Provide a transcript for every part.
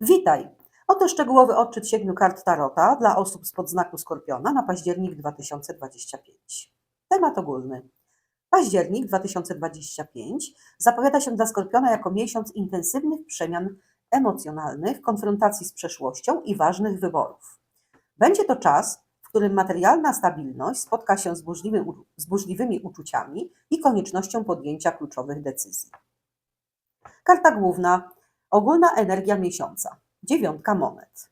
Witaj! Oto szczegółowy odczyt siedmiu kart Tarota dla osób spod znaku Skorpiona na październik 2025. Temat ogólny. Październik 2025 zapowiada się dla Skorpiona jako miesiąc intensywnych przemian emocjonalnych, konfrontacji z przeszłością i ważnych wyborów. Będzie to czas, w którym materialna stabilność spotka się z, burzliwym, z burzliwymi uczuciami i koniecznością podjęcia kluczowych decyzji. Karta główna Ogólna energia miesiąca. Dziewiątka monet.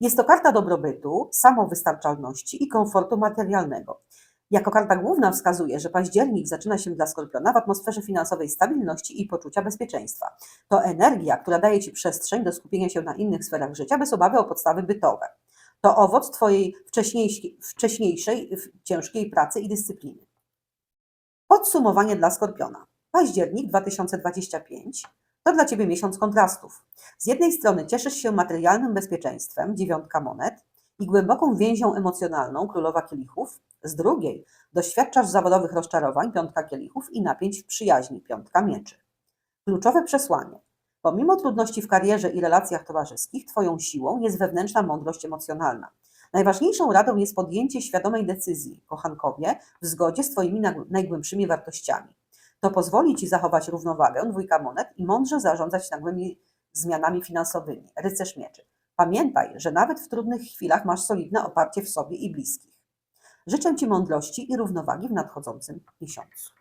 Jest to karta dobrobytu, samowystarczalności i komfortu materialnego. Jako karta główna wskazuje, że październik zaczyna się dla Skorpiona w atmosferze finansowej stabilności i poczucia bezpieczeństwa. To energia, która daje Ci przestrzeń do skupienia się na innych sferach życia bez obawy o podstawy bytowe. To owoc Twojej wcześniejszej, wcześniejszej ciężkiej pracy i dyscypliny. Podsumowanie dla Skorpiona. Październik 2025 to dla Ciebie miesiąc kontrastów. Z jednej strony cieszysz się materialnym bezpieczeństwem, dziewiątka monet, i głęboką więzią emocjonalną, królowa kielichów. Z drugiej doświadczasz zawodowych rozczarowań, piątka kielichów i napięć w przyjaźni, piątka mieczy. Kluczowe przesłanie. Pomimo trudności w karierze i relacjach towarzyskich, Twoją siłą jest wewnętrzna mądrość emocjonalna. Najważniejszą radą jest podjęcie świadomej decyzji, kochankowie, w zgodzie z Twoimi najgłębszymi wartościami. To pozwoli Ci zachować równowagę, dwójka monet i mądrze zarządzać nagłymi zmianami finansowymi, rycerz mieczy. Pamiętaj, że nawet w trudnych chwilach masz solidne oparcie w sobie i bliskich. Życzę Ci mądrości i równowagi w nadchodzącym miesiącu.